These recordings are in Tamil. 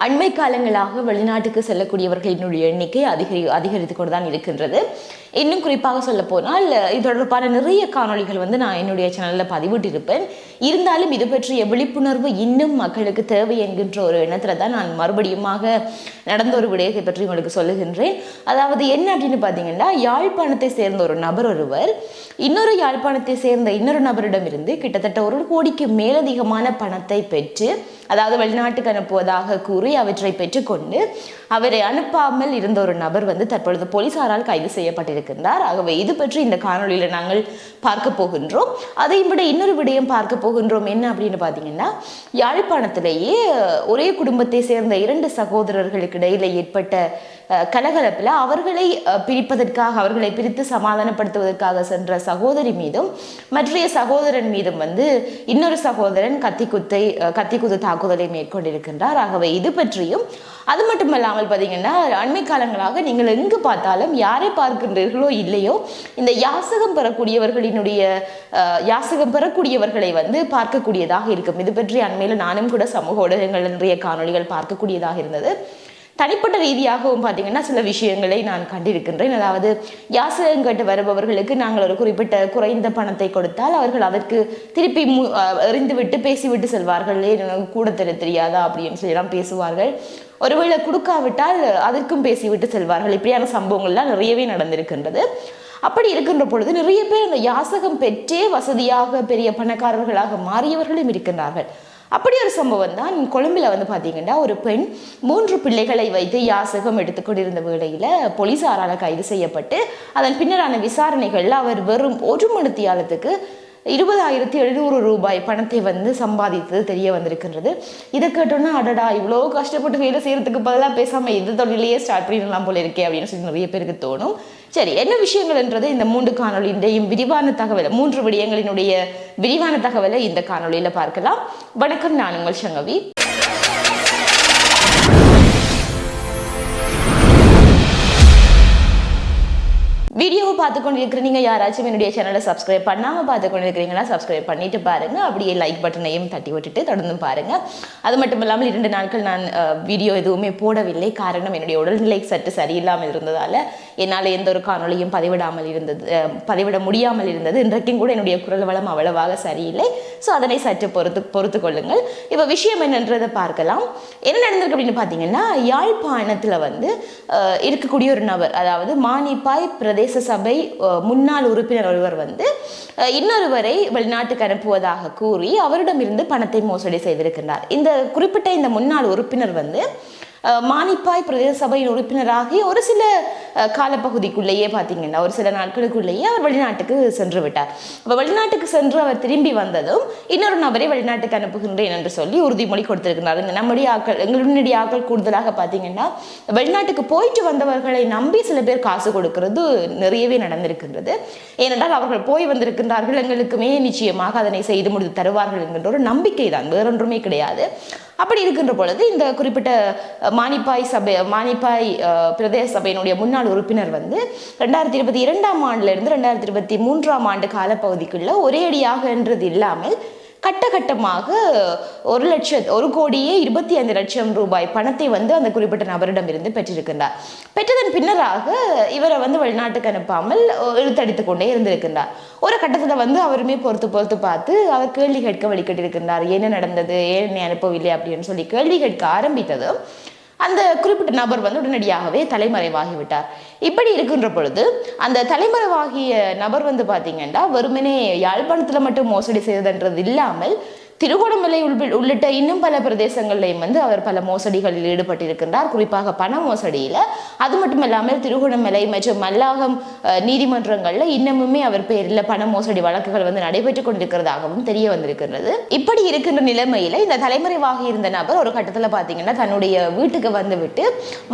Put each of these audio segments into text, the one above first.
அண்மை காலங்களாக வெளிநாட்டுக்கு செல்லக்கூடியவர்களினுடைய எண்ணிக்கை அதிகரி அதிகரித்து கொண்டு தான் இருக்கின்றது. இன்னும் குறிப்பாக சொல்ல போனால் இது தொடர்பான நிறைய காணொளிகள் வந்து நான் என்னுடைய சேனலில் பதிவிட்டிருப்பேன். இருந்தாலும் இது பற்றிய விழிப்புணர்வு இன்னும் மக்களுக்கு தேவை என்கின்ற ஒரு எண்ணத்தில் தான் நான் மறுபடியுமாக நடந்த ஒரு விடயத்தை பற்றி உங்களுக்கு சொல்லுகின்றேன். அதாவது என்ன அப்படின்னு பார்த்தீங்கன்னா யாழ்ப்பாணத்தை சேர்ந்த ஒரு நபர் ஒருவர் இன்னொரு யாழ்ப்பாணத்தை சேர்ந்த இன்னொரு நபரிடமிருந்து கிட்டத்தட்ட ஒரு கோடிக்கு மேலதிகமான பணத்தை பெற்று அதாவது வெளிநாட்டுக்கு அனுப்புவதாக கூறி அவற்றை பெற்றுக்கொண்டு அவரை அனுப்பாமல் இருந்த ஒரு நபர் வந்து தற்பொழுது போலீசாரால் கைது இருக்கின்றார் ஆகவே இது பற்றி இந்த காணொலியில் நாங்கள் பார்க்க போகின்றோம். அதை விட இன்னொரு விடயம் பார்க்க போகின்றோம். என்ன அப்படின்னு பார்த்தீங்கன்னா யாழ்ப்பாணத்திலேயே ஒரே குடும்பத்தை சேர்ந்த இரண்டு சகோதரர்களுக்கு இடையில ஏற்பட்ட கலகலப்பில் அவர்களை பிரிப்பதற்காக அவர்களை பிரித்து சமாதானப்படுத்துவதற்காக சென்ற சகோதரி மீதும் மற்றைய சகோதரன் மீதும் வந்து இன்னொரு சகோதரன் கத்திக்குத்தை கத்தி கத்திக்குத்து தாக்குதலை மேற்கொண்டிருக்கின்றார். ஆகவே இது பற்றியும் அது மட்டும் இல்லாமல் பார்த்தீங்கன்னா அண்மை காலங்களாக நீங்கள் எங்கு பார்த்தாலும் யாரை பார்க்கின்றீர்களோ இல்லையோ இந்த யாசகம் பெறக்கூடியவர்களினுடைய யாசகம் பெறக்கூடியவர்களை வந்து பார்க்கக்கூடியதாக இருக்கும். இது பற்றி அண்மையில் நானும் கூட சமூக ஊடகங்கள் இன்றைய காணொளிகள் பார்க்கக்கூடியதாக இருந்தது. தனிப்பட்ட ரீதியாகவும் பார்த்தீங்கன்னா சில விஷயங்களை நான் கண்டிருக்கின்றேன். அதாவது யாசகம் கேட்டு வருபவர்களுக்கு நாங்கள் ஒரு குறிப்பிட்ட குறைந்த பணத்தை கொடுத்தால் அவர்கள் அதற்கு திருப்பி மு எறிந்துவிட்டு பேசிவிட்டு செல்வார்கள். கூட தெரிய தெரியாதா அப்படின்னு சொல்லிலாம் பேசுவார்கள். ஒருவேளை கொடுக்காவிட்டால் அதற்கும் பேசிவிட்டு செல்வார்கள். இப்படியான சம்பவங்கள்லாம் நிறையவே நடந்திருக்கின்றது. அப்படி இருக்கின்ற பொழுது நிறைய பேர் அந்த யாசகம் பெற்றே வசதியாக பெரிய பணக்காரர்களாக மாறியவர்களும் இருக்கின்றார்கள். அப்படி ஒரு சம்பவம் தான் கொழும்பில் வந்து பார்த்தீங்கன்னா ஒரு பெண் மூன்று பிள்ளைகளை வைத்து யாசகம் எடுத்துக்கொண்டிருந்த வேளையில் போலீசாரால் கைது செய்யப்பட்டு அதன் பின்னரான விசாரணைகளில் அவர் வெறும் ஒரு மணித்தியாலத்துக்கு இருபதாயிரத்தி எழுநூறு ரூபாய் பணத்தை வந்து சம்பாதித்தது தெரிய வந்திருக்கின்றது. இதை கேட்டோன்னா அடடா இவ்வளோ கஷ்டப்பட்டு வேலை செய்கிறதுக்கு பதிலாக பேசாமல் இது தொழிலையே ஸ்டார்ட் பண்ணிடலாம் போல இருக்கே அப்படின்னு சொல்லி நிறைய பேருக்கு தோணும். சரி என்ன விஷயங்கள் என்றதை இந்த மூன்று காணொளியின்றையும் விரிவான தகவலை? மூன்று விடயங்களினுடைய விரிவான தகவலை இந்த காணொலியில் பார்க்கலாம். வணக்கம் நான் உங்கள் சங்கவி. பார்த்து கொண்டு இருக்கிற நீங்கள் யாராச்சும் என்னுடைய சேனலை சப்ஸ்கிரைப் பண்ணாமல் பார்த்து கொண்டு இருக்கிறீங்கன்னா சப்ஸ்கிரைப் பண்ணிட்டு பாருங்க. அப்படியே லைக் பட்டனையும் தட்டி விட்டுட்டு தொடர்ந்து பாருங்க. அது மட்டும் இல்லாமல் இரண்டு நாட்கள் நான் வீடியோ எதுவுமே போடவில்லை. காரணம் என்னுடைய உடல்நிலை சற்று சரியில்லாமல் இருந்ததால் என்னால் எந்த ஒரு காணொலியும் பதிவிடாமல் இருந்தது பதிவிட முடியாமல் இருந்தது. இன்றைக்கும் கூட என்னுடைய குரல் வளம் அவ்வளவாக சரியில்லை. ஸோ அதனை சற்று பொறுத்து பொறுத்து கொள்ளுங்கள். இப்போ விஷயம் என்னன்றதை பார்க்கலாம். என்ன நடந்திருக்கு அப்படின்னு பார்த்தீங்கன்னா யாழ்ப்பாணத்தில் வந்து இருக்கக்கூடிய ஒரு நபர் அதாவது மானிப்பாய் பிரதேச சபை முன்னாள் உறுப்பினர் ஒருவர் வந்து இன்னொருவரை வெளிநாட்டுக்கு அனுப்புவதாக கூறி அவரிடமிருந்து பணத்தை மோசடி செய்திருக்கின்றார். இந்த குறிப்பிட்ட இந்த முன்னாள் உறுப்பினர் வந்து மானிப்பாய் பிரதேச சபையின் உறுப்பினராகி ஒரு சில காலப்பகுதிக்குள்ளேயே பார்த்தீங்கன்னா ஒரு சில நாட்களுக்குள்ளேயே அவர் வெளிநாட்டுக்கு சென்று விட்டார். அப்போ வெளிநாட்டுக்கு சென்று அவர் திரும்பி வந்ததும் இன்னொரு நபரை வெளிநாட்டுக்கு அனுப்புகின்றேன் என்று சொல்லி உறுதிமொழி கொடுத்திருக்கிறார். இந்த நம்முடைய ஆக்கள் எங்களுடைய ஆக்கள் கூடுதலாக பார்த்தீங்கன்னா வெளிநாட்டுக்கு போயிட்டு வந்தவர்களை நம்பி சில பேர் காசு கொடுக்கிறது நிறையவே நடந்திருக்கின்றது. ஏனென்றால் அவர்கள் போய் வந்திருக்கின்றார்கள் எங்களுக்குமே நிச்சயமாக அதனை செய்து முடித்து தருவார்கள் என்கின்ற ஒரு நம்பிக்கை தான் வேறொன்றுமே கிடையாது. அப்படி இருக்கின்ற பொழுது இந்த குறிப்பிட்ட மானிப்பாய் சபை மானிப்பாய் பிரதேச சபையினுடைய முன்னாள் உறுப்பினர் வந்து ரெண்டாயிரத்தி இருபத்தி இரண்டாம் ஆண்டுல இருந்து ரெண்டாயிரத்தி இருபத்தி மூன்றாம் ஆண்டு காலப்பகுதிக்குள்ள ஒரே அடியாக என்றது இல்லாமல் கட்ட கட்டமாக ஒரு லட்சம் ஒரு கோடியே இருபத்தி ஐந்து லட்சம் ரூபாய் பணத்தை வந்து அந்த குறிப்பிட்ட நபரிடமிருந்து பெற்றிருக்கின்றார். பெற்றதன் பின்னராக இவரை வந்து வெளிநாட்டுக்கு அனுப்பாமல் இழுத்தடித்து கொண்டே இருந்திருக்கின்றார். ஒரு கட்டத்தில் வந்து அவருமே பொறுத்து பொறுத்து பார்த்து அவர் கேள்வி கேட்க வழிகட்டிருக்கின்றார் என்ன நடந்தது? ஏன் என்னை அனுப்பவில்லை அப்படின்னு சொல்லி கேள்வி கேட்க ஆரம்பித்ததும் அந்த குறிப்பிட்ட நபர் வந்து உடனடியாகவே தலைமறைவாகிவிட்டார். இப்படி இருக்கின்ற பொழுது அந்த தலைமறைவாகிய நபர் வந்து பார்த்தீங்கன்னா வெறுமனே யாழ்ப்பாணத்தில் மட்டும் மோசடி செய்ததுன்றது இல்லாமல் திருகோணமலை உள்ளிட்ட இன்னும் பல பிரதேசங்களிலையும் வந்து அவர் பல மோசடிகளில் ஈடுபட்டிருக்கின்றார். குறிப்பாக பண மோசடியில். அது மட்டும் இல்லாமல் திருகோணமலை மற்றும் மல்லாகம் நீதிமன்றங்களில் இன்னமுமே அவர் பேரில் பண மோசடி வழக்குகள் வந்து நடைபெற்றுக் கொண்டிருக்கிறதாகவும் தெரிய வந்திருக்கிறது இப்படி இருக்கின்ற நிலைமையில் இந்த தலைமறைவாக இருந்த நபர் ஒரு கட்டத்தில் பார்த்தீங்கன்னா தன்னுடைய வீட்டுக்கு வந்துவிட்டு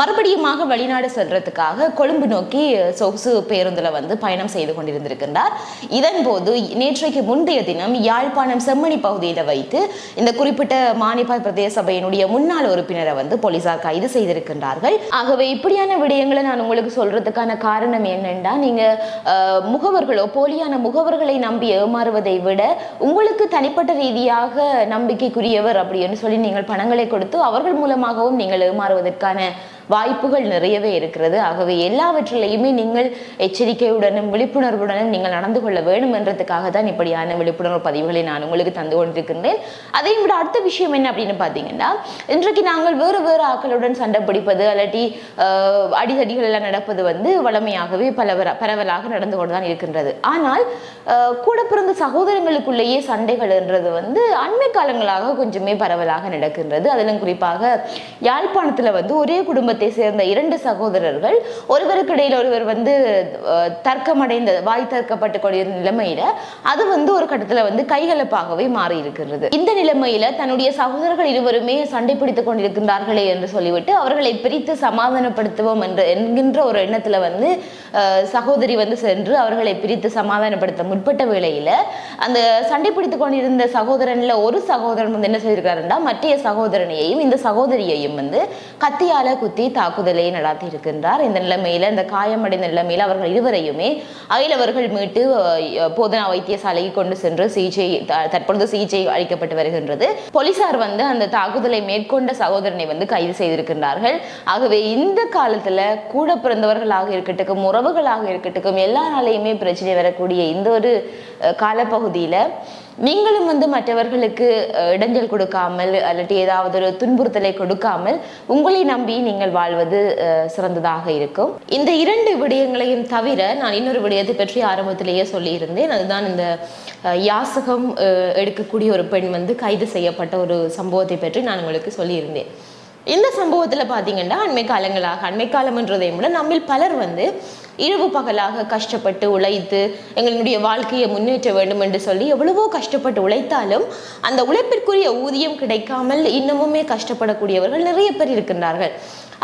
மறுபடியுமாக வெளிநாடு செல்றதுக்காக கொழும்பு நோக்கி சொகுசு பேருந்தில் வந்து பயணம் செய்து கொண்டிருந்திருக்கின்றார். இதன் போது நேற்றைக்கு முந்தைய தினம் யாழ்ப்பாணம் செம்மணி பகுதியில் வைத்து இந்த குறிப்பிட்ட மானிப்பாய் பிரதேச சபையினுடைய முன்னாள் உறுப்பினரை வந்து போலீசார் கைது செய்திருக்கின்றார்கள். ஆகவே இப்படியான விடயங்களை நான் உங்களுக்கு சொல்றதுக்கான காரணம் என்னென்னா நீங்க முகவர்களோ போலியான முகவர்களை நம்பி ஏமாறுவதை விட உங்களுக்கு தனிப்பட்ட ரீதியாக நம்பிக்கைக்குரியவர் அப்படின்னு சொல்லி நீங்கள் பணங்களை கொடுத்து அவர்கள் மூலமாகவும் நீங்கள் ஏமாறுவதற்கான வாய்ப்புகள் நிறையவே இருக்கிறது. ஆகவே எல்லாவற்றிலையுமே நீங்கள் எச்சரிக்கையுடனும் விழிப்புணர்வுடனும் நீங்கள் நடந்து கொள்ள வேண்டும் என்றதுக்காக தான் இப்படியான விழிப்புணர்வு பதிவுகளை நான் உங்களுக்கு தந்து கொண்டிருக்கின்றேன். அதையும் விட அடுத்த விஷயம் என்ன அப்படின்னு பார்த்தீங்கன்னா இன்றைக்கு நாங்கள் வேறு வேறு ஆக்களுடன் சண்டை பிடிப்பது அல்லாட்டி அடிதடிகள் எல்லாம் நடப்பது வந்து வளமையாகவே பலவர பரவலாக நடந்து கொண்டு தான் இருக்கின்றது. ஆனால் கூட பிறந்த சகோதரங்களுக்குள்ளேயே சண்டைகள் என்றது வந்து அண்மை காலங்களாக கொஞ்சமே பரவலாக நடக்கின்றது. அதிலும் குறிப்பாக யாழ்ப்பாணத்தில் வந்து ஒரே குடும்பத்தை சேர்ந்த இரண்டு சகோதரர்கள் ஒருவருக்கு இடையில் ஒருவர் வந்து தர்க்கமடைந்த வாய் தர்க்கப்பட்டு கொண்டிருந்த நிலைமையில அது வந்து ஒரு கட்டத்தில் வந்து கைகலப்பாகவே மாறி இருக்கிறது இந்த நிலைமையில தன்னுடைய சகோதரர்கள் இருவருமே சண்டை பிடித்துக் கொண்டிருக்கின்றார்களே என்று சொல்லிவிட்டு அவர்களை பிரித்து சமாதானப்படுத்துவோம் என்று என்கின்ற ஒரு எண்ணத்துல வந்து சகோதரி வந்து சென்று அவர்களை பிரித்து சமாதானப்படுத்த முற்பட்ட வேளையில அந்த சண்டை பிடித்துக் கொண்டிருந்த சகோதரன்ல ஒரு சகோதரன் வந்து என்ன செய்திருக்காருன்னா மற்ற சகோதரனையையும் இந்த சகோதரியையும் வந்து கத்தியால குத்தி தாக்குதலை நடத்தி இருக்கின்றார் இந்த நிலைமையில இந்த காயமடைந்த நிலைமையில் அவர்கள் இருவரையுமே அகிலவர்கள் மீட்டு போதனா வைத்தியசாலைக்கு கொண்டு சென்று சிகிச்சை தற்பொழுது சிகிச்சை அளிக்கப்பட்டு வருகின்றது. போலீசார் வந்து அந்த தாக்குதலை மேற்கொண்ட சகோதரனை வந்து கைது செய்திருக்கின்றார்கள். ஆகவே இந்த காலத்துல கூட பிறந்தவர்களாக இருக்கட்டும் உறவுகளாக இருக்கட்டும் எல்லாராலையுமே பிரச்சனை வரக்கூடிய இந்த ஒரு காலப்பகுதியில நீங்களும் வந்து மற்றவர்களுக்கு இடைஞ்சல் கொடுக்காமல் அல்லது ஏதாவது ஒரு துன்புறுத்தலை கொடுக்காமல் உங்களை நம்பி நீங்கள் வாழ்வது அஹ், சிறந்ததாக இருக்கும். இந்த இரண்டு விடயங்களையும் தவிர நான் இன்னொரு விடயத்தை பற்றி ஆரம்பத்திலேயே சொல்லியிருந்தேன். அதுதான் இந்த யாசகம் அஹ், எடுக்கக்கூடிய ஒரு பெண் வந்து கைது செய்யப்பட்ட ஒரு சம்பவத்தை பற்றி நான் உங்களுக்கு சொல்லியிருந்தேன். இந்த சம்பவத்தில் பார்த்தீங்கன்னா அண்மை காலங்களாக அண்மை காலம்ன்றதை விட நம்மில் பலர் வந்து இரவு பகலாக கஷ்டப்பட்டு உழைத்து எங்களுடைய வாழ்க்கையை முன்னேற்ற வேண்டும் என்று சொல்லி எவ்வளவோ கஷ்டப்பட்டு உழைத்தாலும் அந்த உழைப்பிற்குரிய ஊதியம் கிடைக்காமல் இன்னமுமே கஷ்டப்படக்கூடியவர்கள் நிறைய பேர் இருக்கின்றார்கள்.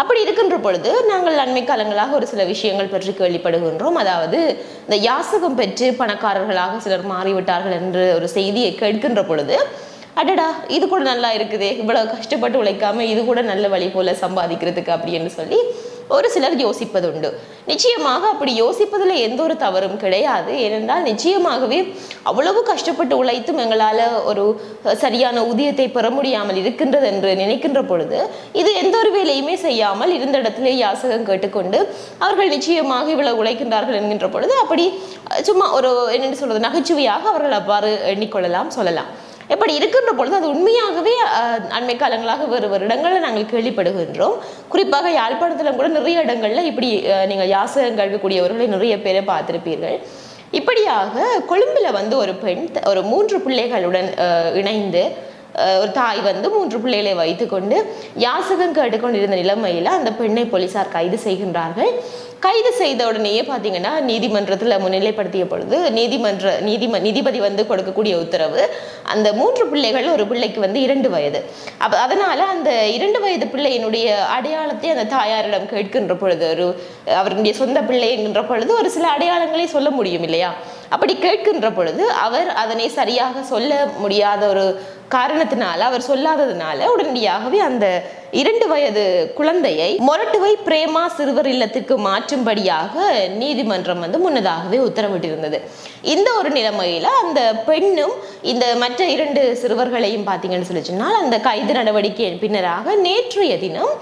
அப்படி இருக்கின்ற பொழுது நாங்கள் அண்மை காலங்களாக ஒரு சில விஷயங்கள் பற்றி கேள்விப்படுகின்றோம். அதாவது இந்த யாசகம் பெற்று பணக்காரர்களாக சிலர் மாறிவிட்டார்கள் என்று ஒரு செய்தியை கேட்கின்ற பொழுது அடடா இது கூட நல்லா இருக்குதே. இவ்வளவு கஷ்டப்பட்டு உழைக்காம இது கூட நல்ல வழி போல சம்பாதிக்கிறதுக்கு அப்படின்னு சொல்லி ஒரு சிலர் யோசிப்பதுண்டு. நிச்சயமாக அப்படி யோசிப்பதில் எந்த ஒரு தவறும் கிடையாது. ஏனென்றால் நிச்சயமாகவே அவ்வளவு கஷ்டப்பட்டு உழைத்தும் எங்களால் ஒரு சரியான ஊதியத்தை பெற முடியாமல் இருக்கின்றது என்று நினைக்கின்ற பொழுது இது எந்த ஒரு வேலையுமே செய்யாமல் இருந்த இடத்திலே யாசகம் கேட்டுக்கொண்டு அவர்கள் நிச்சயமாக இவ்வளவு உழைக்கின்றார்கள் என்கின்ற பொழுது அப்படி சும்மா ஒரு என்னென்னு சொல்வது நகைச்சுவையாக அவர்கள் அவ்வாறு எண்ணிக்கொள்ளலாம் சொல்லலாம். இப்படி இருக்கின்ற பொழுது அது உண்மையாகவே அண்மை காலங்களாக வேறு வேறு இடங்களில் நாங்கள் கேள்விப்படுகின்றோம். குறிப்பாக யாழ்ப்பாணத்தில் கூட நிறைய இடங்களில் இப்படி நீங்கள் யாசகம் கழுவக்கூடியவர்களை நிறைய பேரை பார்த்திருப்பீர்கள். இப்படியாக கொழும்புல வந்து ஒரு பெண் ஒரு மூன்று பிள்ளைகளுடன் இணைந்து ஒரு தாய் வந்து மூன்று பிள்ளைகளை வைத்துக்கொண்டு யாசகம் கேட்டுக்கொண்டிருந்த நிலைமையில அந்த பெண்ணை போலீசார் கைது செய்கின்றார்கள். கைது செய்த உடனேயே பார்த்தீங்கன்னா நீதிமன்றத்தில் முன்னிலைப்படுத்திய பொழுது நீதிமன்ற நீதிம நீதிபதி வந்து கொடுக்கக்கூடிய உத்தரவு அந்த மூன்று பிள்ளைகள் ஒரு பிள்ளைக்கு வந்து இரண்டு வயது. அப்போ அதனால் அந்த இரண்டு வயது பிள்ளையினுடைய அடையாளத்தை அந்த தாயாரிடம் கேட்கின்ற பொழுது ஒரு அவருடைய சொந்த பிள்ளை என்கின்ற பொழுது ஒரு சில அடையாளங்களை சொல்ல முடியும் இல்லையா? அப்படி கேட்கின்ற பொழுது அவர் அதனை சரியாக சொல்ல முடியாத ஒரு காரணத்தினால அவர் சொல்லாததுனால உடனடியாகவே அந்த இரண்டு வயது குழந்தையை மொரட்டுவை பிரேமா சிறுவர் இல்லத்திற்கு மாற்றும்படியாக நீதிமன்றம் வந்து முன்னதாகவே உத்தரவிட்டிருந்தது. இந்த ஒரு நிலைமையில அந்த பெண்ணும் இந்த மற்ற இரண்டு சிறுவர்களையும் பார்த்தீங்கன்னு சொல்லி சொன்னால் அந்த கைது நடவடிக்கையின் பின்னராக நேற்றைய தினம்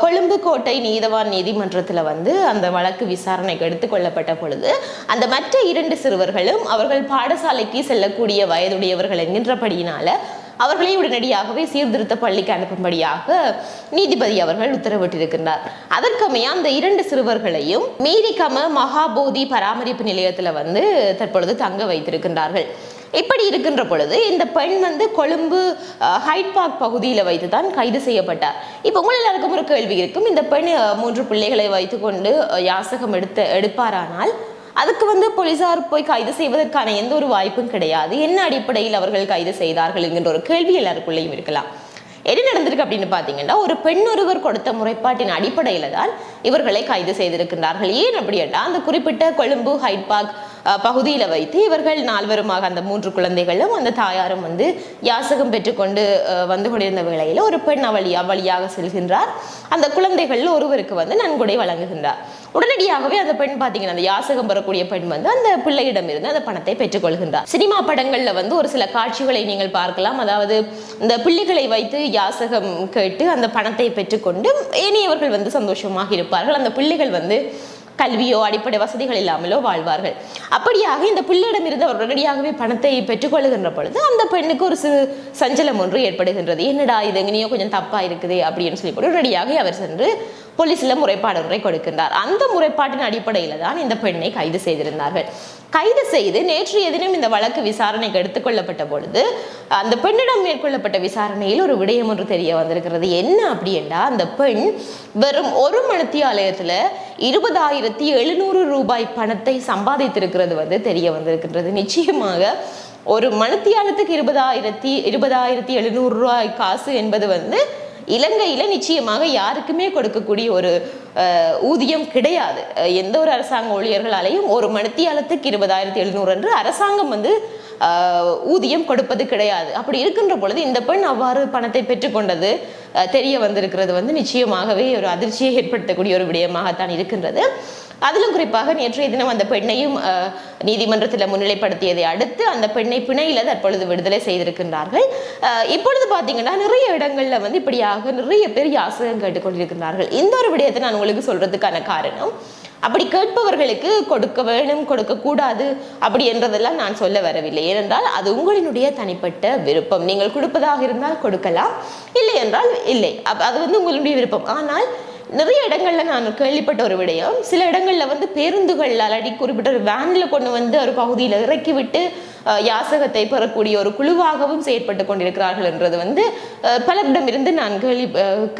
கொழும்பு கோட்டை நீதவான் நீதிமன்றத்தில் வந்து அந்த வழக்கு விசாரணைக்கு எடுத்துக்கொள்ளப்பட்ட பொழுது அந்த மற்ற இரண்டு சிறுவர்களும் அவர்கள் பாடசாலைக்கு செல்லக்கூடிய வயதுடையவர்கள் என்கின்றபடியினால அவர்களை உடனடியாகவே சீர்திருத்த பள்ளிக்கு அனுப்பும்படியாக நீதிபதி அவர்கள் உத்தரவிட்டிருக்கின்றார். அதற்கமைய அந்த இரண்டு சிறுவர்களையும் மீரிகம மகாபோதி பராமரிப்பு நிலையத்தில் வந்து தற்பொழுது தங்க வைத்திருக்கின்றார்கள். இப்படி இருக்கின்ற பொழுது இந்த பெண் வந்து கொழும்பு ஹைட் பார்க் பகுதியில் வைத்து தான் கைது செய்யப்பட்டார். இப்போ உங்கள் எல்லாருக்கும் ஒரு கேள்வி இருக்கும். இந்த பெண் மூன்று பிள்ளைகளை வைத்துக்கொண்டு யாசகம் எடுத்து எடுப்பாரானால் அதுக்கு வந்து போலீசார் போய் கைது செய்வதற்கான எந்த ஒரு வாய்ப்பும் கிடையாது. என்ன அடிப்படையில் அவர்கள் கைது செய்தார்கள் என்கின்ற ஒரு கேள்வி எல்லாருக்குள்ளேயும் இருக்கலாம். என்ன நடந்திருக்கு அப்படின்னு பார்த்தீங்கன்னா ஒரு பெண் ஒருவர் கொடுத்த முறைப்பாட்டின் அடிப்படையில் தான் இவர்களை கைது செய்திருக்கின்றார்கள். ஏன் அப்படின்னா அந்த குறிப்பிட்ட கொழும்பு ஹைட் பார்க் பகுதியில் வைத்து இவர்கள் நால்வருமாக அந்த மூன்று குழந்தைகளும் அந்த தாயாரும் வந்து யாசகம் பெற்றுக்கொண்டு அஹ், வந்து கொண்டிருந்த வேளையில் ஒரு பெண் அவளியா வழியாக செல்கின்றார். அந்த குழந்தைகளில் ஒருவருக்கு வந்து நன்கொடை வழங்குகின்றார். உடனடியாகவே அந்த பெண் பார்த்தீங்கன்னா அந்த யாசகம் பெறக்கூடிய பெண் வந்து அந்த பிள்ளையிடம் இருந்து அந்த பணத்தை பெற்றுக்கொள்கின்றார். சினிமா படங்களில் வந்து ஒரு சில காட்சிகளை நீங்கள் பார்க்கலாம். அதாவது இந்த பிள்ளைகளை வைத்து யாசகம் கேட்டு அந்த பணத்தை பெற்றுக்கொண்டு இனியவர்கள் வந்து சந்தோஷமாக இருப்பார்கள். அந்த பிள்ளைகள் வந்து கல்வியோ அடிப்படை வசதிகள் இல்லாமலோ வாழ்வார்கள். அப்படியாக இந்த பிள்ளையிடமிருந்து அவர் உடனடியாகவே பணத்தை பெற்றுக்கொள்கின்ற பொழுது அந்த பெண்ணுக்கு ஒரு சிறு சஞ்சலம் ஒன்று ஏற்படுகின்றது. என்னடா இது எங்கனையோ கொஞ்சம் தப்பா இருக்குது அப்படின்னு சொல்லி போட்டு உடனடியாக அவர் சென்று போலீஸில் முறைப்பாடு ஒன்றை கொடுக்கின்றார். அந்த முறைப்பாட்டின் அடிப்படையில் தான் இந்த பெண்ணை கைது செய்திருந்தார்கள். கைது செய்து நேற்றைய தினம் இந்த வழக்கு விசாரணைக்கு எடுத்துக்கொள்ளப்பட்ட பொழுது அந்த பெண்ணிடம் மேற்கொள்ளப்பட்ட விசாரணையில் ஒரு விடயம் ஒன்று தெரிய வந்திருக்கிறது. என்ன அப்படின்னா அந்த பெண் வெறும் ஒரு மணித்தியாலயத்துல இருபதாயிரத்தி எழுநூறு ரூபாய் பணத்தை சம்பாதித்திருக்கிறது வந்து தெரிய வந்திருக்கின்றது. நிச்சயமாக ஒரு மணித்தியாலத்துக்கு இருபதாயிரத்தி இருபதாயிரத்தி எழுநூறு ரூபாய் காசு என்பது வந்து இலங்கையில் நிச்சயமாக யாருக்குமே கொடுக்கக்கூடிய ஒரு ஊதியம் கிடையாது. எந்த ஒரு அரசாங்க ஊழியர்களாலையும் ஒரு மணித்தியாலத்துக்கு இருபதாயிரத்தி எழுநூறு என்று அரசாங்கம் வந்து ஊதியம் கொடுப்பது கிடையாது. அப்படி இருக்கின்ற பொழுது இந்த பெண் அவ்வாறு பணத்தை பெற்றுக்கொண்டது தெரிய வந்திருக்கிறது வந்து நிச்சயமாகவே ஒரு அதிர்ச்சியை ஏற்படுத்தக்கூடிய ஒரு விடயமாகத்தான் இருக்கின்றது. அதிலும் குறிப்பாக நேற்றைய தினம் அந்த பெண்ணையும் நீதிமன்றத்தில் முன்னிலைப்படுத்தியதை அடுத்து அந்த பெண்ணை பிணையில தற்பொழுது விடுதலை செய்திருக்கின்றார்கள். இப்பொழுது பார்த்தீங்கன்னா நிறைய இடங்களில் வந்து இப்படியாக நிறைய பேர் யாசகம் கேட்டுக்கொண்டிருக்கிறார்கள் இந்த ஒரு விடயத்தை நான் உங்களுக்கு சொல்றதுக்கான காரணம் அப்படி கேட்பவர்களுக்கு கொடுக்க வேணும் கொடுக்க கூடாது அப்படி என்றதெல்லாம் நான் சொல்ல வரவில்லை. ஏனென்றால் அது உங்களினுடைய தனிப்பட்ட விருப்பம். நீங்கள் கொடுப்பதாக இருந்தால் கொடுக்கலாம். இல்லை என்றால் இல்லை. அது வந்து உங்களுடைய விருப்பம். ஆனால் நிறைய இடங்கள்ல நான் கேள்விப்பட்ட ஒரு விடயம். சில இடங்கள்ல வந்து பேருந்துகள் அல்லாடி குறிப்பிட்ட ஒரு வேன்ல கொண்டு வந்து ஒரு பகுதியில் இறக்கி விட்டு யாசகத்தை பெறக்கூடிய ஒரு குழுவாகவும் செயற்பட்டு கொண்டிருக்கிறார்கள் என்றது வந்து பலரிடமிருந்து நான் கேள்வி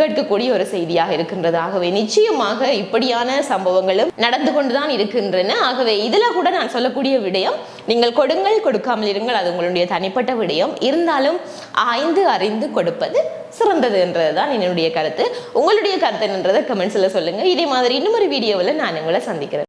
கேட்கக்கூடிய ஒரு செய்தியாக இருக்கின்றது. ஆகவே நிச்சயமாக இப்படியான சம்பவங்களும் நடந்து கொண்டுதான் இருக்கின்றன. ஆகவே இதுல கூட நான் சொல்லக்கூடிய விடயம் நீங்கள் கொடுங்கள் கொடுக்காமல் இருங்கள் அது உங்களுடைய தனிப்பட்ட விடயம். இருந்தாலும் ஆய்ந்து அறிந்து கொடுப்பது சிறந்தது என்றதுதான் என்னுடைய கருத்து. உங்களுடைய கருத்து என்றதை கமெண்ட்ஸில் சொல்லுங்கள் இதே மாதிரி இன்னும் ஒரு வீடியோவில் நான் உங்களை சந்திக்கிறேன்.